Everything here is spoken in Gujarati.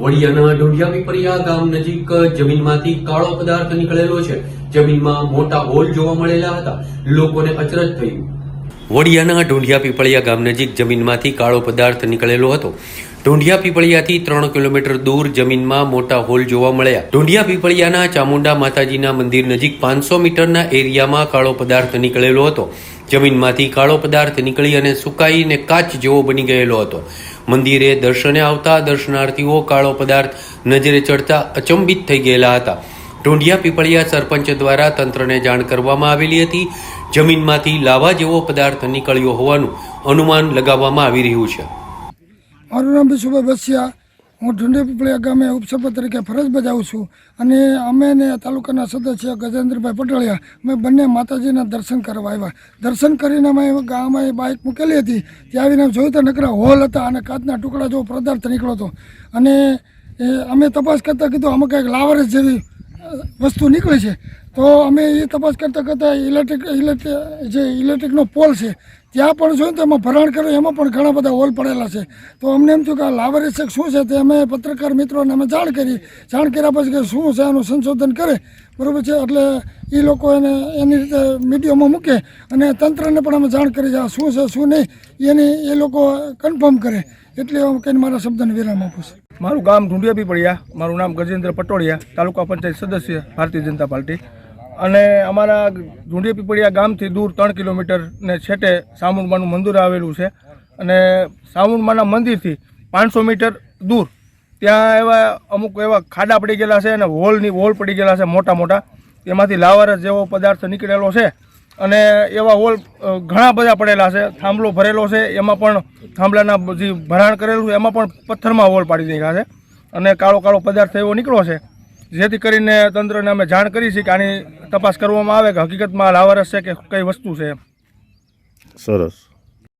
વડિયાના ઢોઢિયા પીપરિયા ગામ નજીક જમીનમાંથી કાળો પદાર્થ નીકળેલો છે. જમીનમાં મોટા હોલ જોવા મળેલા હતા. લોકોને અચરજ થયું. વડિયાના ઢોંઢિયા પીપળિયા ગામ નજીક જમીનમાંથી કાળો પદાર્થ નીકળેલો હતો. ઢોંઢિયા પીપળિયાથી ત્રણ કિલોમીટર દૂર જમીનમાં મોટા હોલ જોવા મળ્યા. ઢોંઢિયા પીપળિયાના ચામુંડા માતાજીના મંદિર નજીક પાંચસો મીટરના એરિયામાં કાળો પદાર્થ નીકળેલો હતો. જમીનમાંથી કાળો પદાર્થ નીકળી અને સુકાઈને કાચ જેવો બની ગયેલો હતો. મંદિરે દર્શને આવતા દર્શનાર્થીઓ કાળો પદાર્થ નજરે ચડતા અચંબિત થઈ ગયેલા હતા. ઢોંઢિયા પીપળિયા સરપંચ દ્વારા તંત્રને જાણ કરવામાં આવેલી હતી. જમીનમાંથી લાવા જેવો પદાર્થ નીકળ્યો હોવાનું અનુમાન લગાવવામાં આવી રહ્યું છે. મારું નામ વિશુભાઈ બસિયા. હું ઢુંડી પીપળિયા ગામે ઉપસરપંચ તરીકે ફરજ બજાવું છું અને અમે ને તાલુકાના સદસ્ય ગજેન્દ્રભાઈ પટોળિયા, અમે બંને માતાજીના દર્શન કરવા આવ્યા. દર્શન કરીને અમે ગામમાં બાઇક મૂકેલી હતી. ત્યાં આવીને જોયું તો નકરા હોલ હતા અને કાચના ટુકડા જેવો પદાર્થ નીકળ્યો હતો. અને અમે તપાસ કરતાં કીધું, આમાં કંઈક લાવરસ જેવી વસ્તુ નીકળી છે. તો અમે એ તપાસ કરતાં કરતાં ઇલેક્ટ્રિક ઇલેક્ટ્રિક જે ઇલેક્ટ્રિકનો પોલ છે, ત્યાં પણ જોયું તો એમાં ભરાણ કર્યું, એમાં પણ ઘણા બધા હોલ પડેલા છે. તો અમને એમ થયું કે આ લાવારીસ છે શું છે તે અમે પત્રકાર મિત્રોને અમે જાણ કરી. જાણ કર્યા પછી કે શું છે એનું સંશોધન કરે. બરાબર છે, એટલે એ લોકો એને, એની રીતે મીડિયામાં મૂકે અને તંત્રને પણ અમે જાણ કરી આ શું છે, શું નહીં, એની, એ લોકો કન્ફર્મ કરે. એટલે હું કહીને મારા શબ્દને વિરામ આપું છું. મારું ગામ ઢુંડિયા પડ્યા મારું નામ ગજેન્દ્ર પટોળિયા, તાલુકા પંચાયત સદસ્ય, ભારતીય જનતા પાર્ટી. અને અમારા ઢુંડિયા પીપળિયા ગામથી દૂર ત્રણ કિલોમીટર ને છેટે સામુંડમાનું મંદિર આવેલું છે. અને સામુંડમાના મંદિરથી પાંચસો મીટર દૂર ત્યાં એવા અમુક એવા ખાડા પડી ગયેલા છે અને હોલની હોલ પડી ગયેલા છે મોટા મોટા. એમાંથી લાવારસ જેવો પદાર્થ નીકળેલો છે અને એવા હોલ ઘણા બધા પડેલા છે. થાંભલો ભરેલો છે. એમાં પણ થાંભલાના જે ભરાણ કરેલું છે, એમાં પણ પથ્થરમાં હોલ પાડી દેલા છે. અને કાળો કાળો પદાર્થ એવો નીકળ્યો છે. જેથી કરીને તંત્રને અમે જાણ કરી છે કે આની તપાસ કરવામાં આવે કે હકીકતમાં લાવારસ છે કે કઈ વસ્તુ છે સરસ.